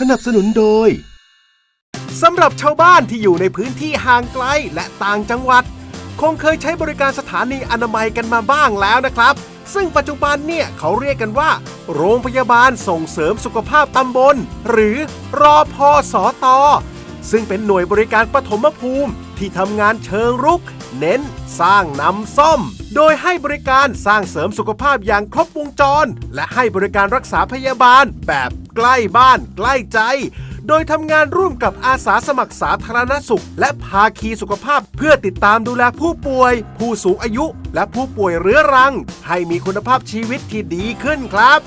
สนับสนุนโดยสำหรับชาวบ้านที่อยู่ในพื้นที่ห่างไกลและต่างจังหวัด คงเคยใช้บริการสถานีอนามัยกันมาบ้างแล้วนะครับ ซึ่งปัจจุบันเนี่ยเขาเรียกกันว่า โรงพยาบาลส่งเสริมสุขภาพตำบล หรือรอพอสอตอซึ่งเป็นหน่วยบริการปฐมภูมิ ที่ทำงานเชิงรุก เน้นสร้างน้ำส้มโดยให้บริการสร้างเสริมสุขภาพอย่างครบวงจร และให้บริการรักษาพยาบาลแบบใกล้บ้านใกล้ใจ โดยทำงานร่วมกับอาสาสมัครสาธารณสุข และภาคีสุขภาพเพื่อติดตามดูแลผู้ป่วย ผู้สูงอายุ และผู้ป่วยเรื้อรัง ให้มีคุณภาพชีวิตที่ดีขึ้นครับ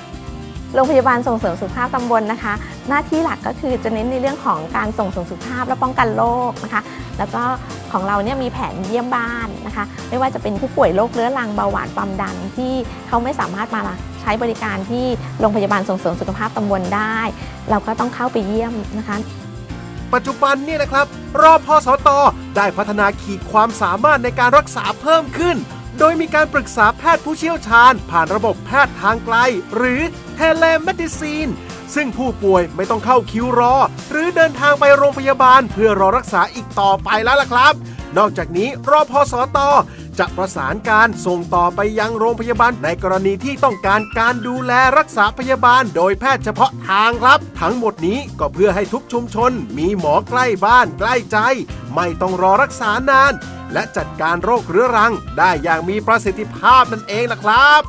โรงพยาบาลส่งเสริมสุขภาพตำบลนะคะ หน้าที่หลักก็คือจะเน้นในเรื่องของการส่งเสริมสุขภาพและป้องกันโรคนะคะ แล้วก็ของเราเนี่ยมีแผนเยี่ยมบ้านนะคะ ไม่ว่าจะเป็นผู้ป่วยโรคเรื้อรังเบาหวานความดันที่เขาไม่สามารถมาใช้บริการที่โรงพยาบาลส่งเสริมสุขภาพตำบลได้ เราก็ต้องเข้าไปเยี่ยมนะคะ ปัจจุบันเนี่ยนะครับ รอบพอสตได้พัฒนาขีดความสามารถในการรักษาเพิ่มขึ้น โดยมีการปรึกษาแพทย์ผู้เชี่ยวชาญ ผ่านระบบแพทย์ทางไกล หรือเทเลเมดิซีนซึ่งผู้ป่วยไม่ต้องเข้าคิวรอ หรือเดินทางไปโรงพยาบาลเพื่อรอรักษาอีกต่อไปแล้วล่ะครับ นอกจากนี้รอพอสตจะประสานการส่งต่อไปยังโรงพยาบาลในกรณีที่ต้องการการดูแลรักษาพยาบาลโดยแพทย์เฉพาะทางครับ ทั้งหมดนี้ก็เพื่อให้ทุกชุมชน มีหมอใกล้บ้านใกล้ใจ ไม่ต้องรอรักษานาน และจัดการโรคเรื้อรังได้อย่างมีประสิทธิภาพนั่นเองล่ะครับ